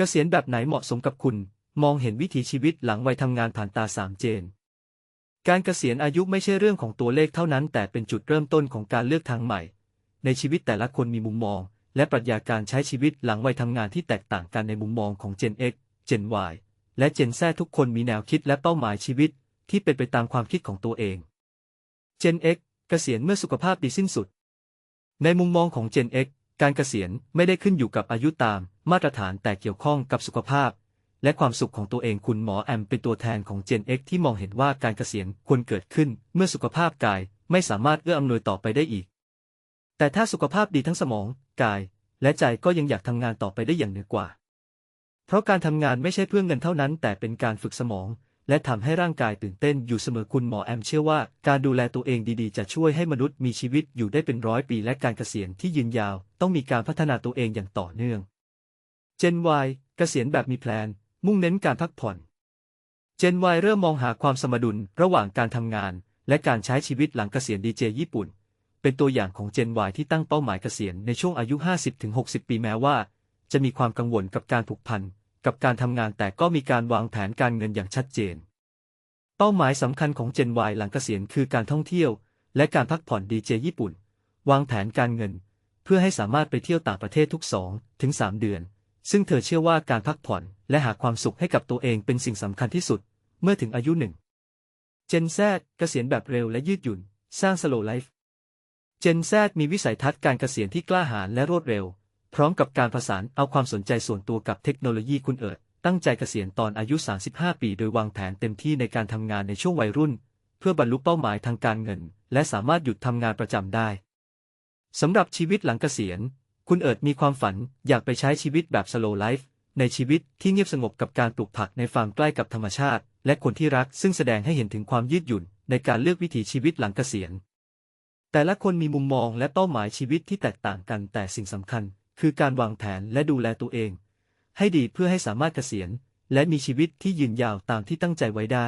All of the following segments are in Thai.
กษียณแบบไหนเหมาะสมกับคุณ มองเห็นวิถีชีวิตหลังวัยทำงานผ่านตาสามเจน การเกษียณอายุไม่ใช่เรื่องของตัวเลขเท่านั้น แต่เป็นจุดเริ่มต้นของการเลือกทางใหม่ ในชีวิตแต่ละคนมีมุมมอง และปรัชญาการใช้ชีวิตหลังวัยทำงานที่แตกต่างกันในมุมมองของ Gen X Gen Y และ Gen Z ทุกคนมีแนวคิดและเป้าหมายชีวิต ที่เป็นไปตามความคิดของตัวเอง Gen X เกษียณเมื่อสุขภาพดีสิ้นสุด ในมุมมองของ Gen X การเกษียณไม่ได้ขึ้นอยู่กับอายุตาม มาตรฐานแต่เกี่ยวข้องกับสุขภาพ และความสุขของตัวเองคุณหมอแอมเป็นตัวแทนของ Gen X ที่มองเห็นว่าการเกษียณควรเกิดขึ้นเมื่อสุขภาพกายไม่สามารถเอื้ออำนวยต่อไปได้อีก แต่ถ้าสุขภาพดีทั้งสมอง กาย และใจก็ยังอยากทำงานต่อไปได้อย่างเหนือกว่า เพราะการทำงานไม่ใช่เพื่อเงินเท่านั้น แต่เป็นการฝึกสมอง และทำให้ร่างกายตื่นเต้นอยู่เสมอคุณหมอแอมเชื่อว่า การดูแลตัวเองดีๆ จะช่วยให้มนุษย์มีชีวิตอยู่ได้เป็นร้อยปี และการเกษียณที่ยืนยาว ต้องมีการพัฒนาตัวเองอย่างต่อเนื่อง Gen Y เกษียณแบบมีแพลนมุ่งเน้นการพักผ่อน Gen Y เริ่มมองหาความสมดุลระหว่างการทำงาน และการใช้ชีวิตหลังเกษียณดีเจญี่ปุ่น เป็นตัวอย่างของ Gen Y ที่ตั้งเป้าหมายเกษียณในช่วงอายุ 50-60 ปีแม้ว่า จะมีความกังวลกับการผูกพันกับการทำงานแต่ก็มีการวางแผนการเงินอย่างชัดเจน เป้าหมายสำคัญของ Gen Y หลังเกษียณคือการท่องเที่ยว และการพักผ่อนดีเจญี่ปุ่น วางแผนการเงิน เพื่อให้สามารถไปเที่ยวต่างประเทศทุก2ถึง3เดือน ซึ่งเธอเชื่อว่าการพักผ่อนและหาความสุขให้กับตัวเองเป็นสิ่งสำคัญที่สุด เมื่อถึงอายุหนึ่ง Gen Z เกษียณแบบเร็วและยืดหยุ่น สร้าง slow life Gen Z มีวิสัยทัศน์การเกษียณที่กล้าหาญและรวดเร็ว พร้อมกับการผสานเอาความสนใจส่วนตัวกับเทคโนโลยีคุณเอิร์ดตั้งใจเกษียณตอนอายุ 35 ปี โดยวางแผนเต็มที่ในการทำงานในช่วงวัยรุ่น เพื่อบรรลุเป้าหมายทางการเงิน และสามารถหยุดทำงานประจำได้สำหรับชีวิตหลังเกษียณ คุณเอิร์ดมีความฝันอยากไปใช้ชีวิตแบบ slow life ในชีวิตที่เงียบสงบกับการปลูกผักในฟาร์มใกล้กับธรรมชาติ และคนที่รักซึ่งแสดงให้เห็นถึงความยืดหยุ่นในการเลือกวิถีชีวิตหลังเกษียณ แต่ละคนมีมุมมองและเป้าหมายชีวิตที่แตกต่างกันแต่สิ่งสำคัญ คือการวางแผนและดูแลตัวเอง ให้ดีเพื่อให้สามารถเกษียณ และมีชีวิตที่ยืนยาวตามที่ตั้งใจไว้ได้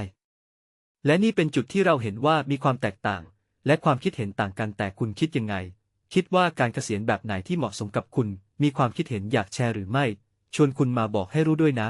และนี่เป็นจุดที่เราเห็นว่ามีความแตกต่าง และความคิดเห็นต่างกันแต่คุณคิดยังไง คิดว่าการเกษียณแบบไหนที่เหมาะสมกับคุณ มีความคิดเห็นอยากแชร์หรือไม่ ชวนคุณมาบอกให้รู้ด้วยนะ